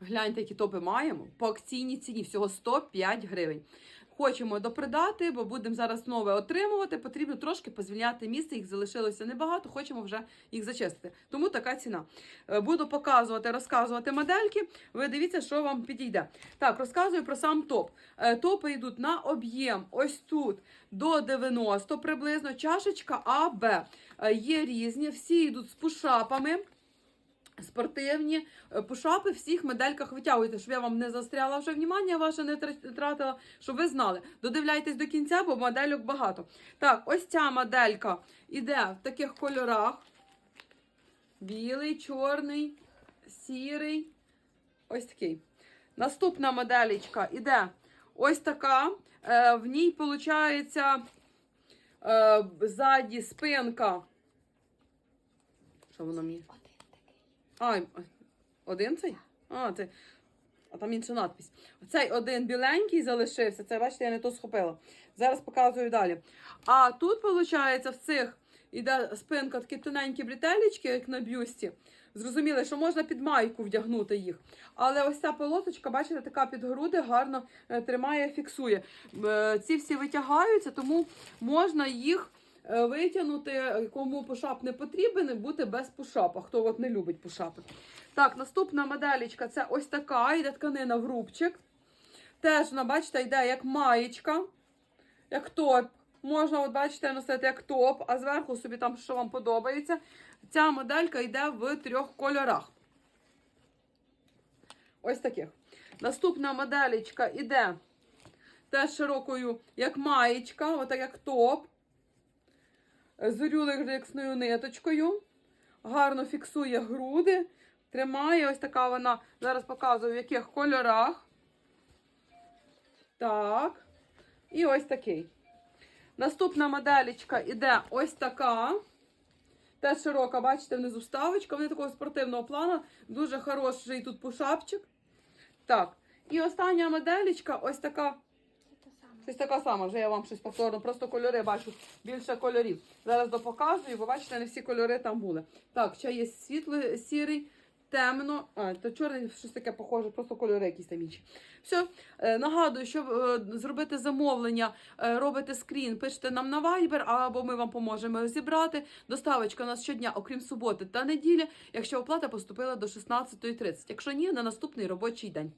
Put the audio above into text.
Гляньте, які топи маємо. По акційній ціні всього 105 гривень. Хочемо допридати, бо будемо зараз нове отримувати. Потрібно трошки позвільняти місце. Їх залишилося небагато, хочемо вже їх зачистити. Тому така ціна. Е, Буду показувати, розказувати модельки. Ви дивіться, що вам підійде. Так, розказую про сам топ. Е, Топи йдуть на об'єм. Ось тут до 90 приблизно. Чашечка А, Б. Е, Є різні, всі йдуть з пушапами. Спортивні Е, пушапи всіх модельках витягуйте, щоб я вам не застряла вже внимання ваше не тратила, щоб ви знали. Додивляйтесь до кінця, бо модельок багато. Так, ось ця моделька іде в таких кольорах: білий, чорний, сірий. Ось такий. Наступна моделечка іде ось така. Е, в ній виходить е, ззаді спинка. Що воно мені? А, один цей? А, це. А там інша надпись. Оцей один біленький залишився. Це, бачите, я не то схопила. Зараз показую далі. А тут, виходить, в цих іде спинка такі тоненькі бретелечки, як на бюсті. Зрозуміли, що можна під майку вдягнути їх. Але ось ця полосочка, бачите, така під груди гарно е, тримає, фіксує. Е, Ці всі витягаються, тому можна їх витягнути, кому пушап не потрібен, бути без пушапа, хто от не любить пушапи. Так, наступна моделечка це ось така, йде тканина в рубчик. Теж вона, бачите, йде як маєчка, як топ. Можна, от бачите, носити як топ, а зверху собі там, що вам подобається. Ця моделька йде в трьох кольорах. Ось таких. Наступна моделечка йде теж широкою, як маєчка, отак як топ. З рюлексною ниточкою. Гарно фіксує груди. Тримає ось така вона. Зараз показую, в яких кольорах. Так. І ось такий. Наступна моделечка іде ось така. Теж широка, бачите, внизу вставочка. Вони такого спортивного плану. Дуже хороший тут пушапчик. Так. І остання моделечка ось така. Щось така сама, вже я вам щось повторно, просто кольори бачу, більше кольорів. Зараз допоказую, бо бачите, не всі кольори там були. Так, ще є світлий, сірий, темно, а, то чорний, щось таке похоже, просто кольори якісь там інші. Все, е, нагадую, щоб е, зробити замовлення, е, робите скрін, пишете нам на Viber, або ми вам поможемо зібрати. Доставочка у нас щодня, окрім суботи та неділі, якщо оплата поступила до 16.30. Якщо ні, на наступний робочий день.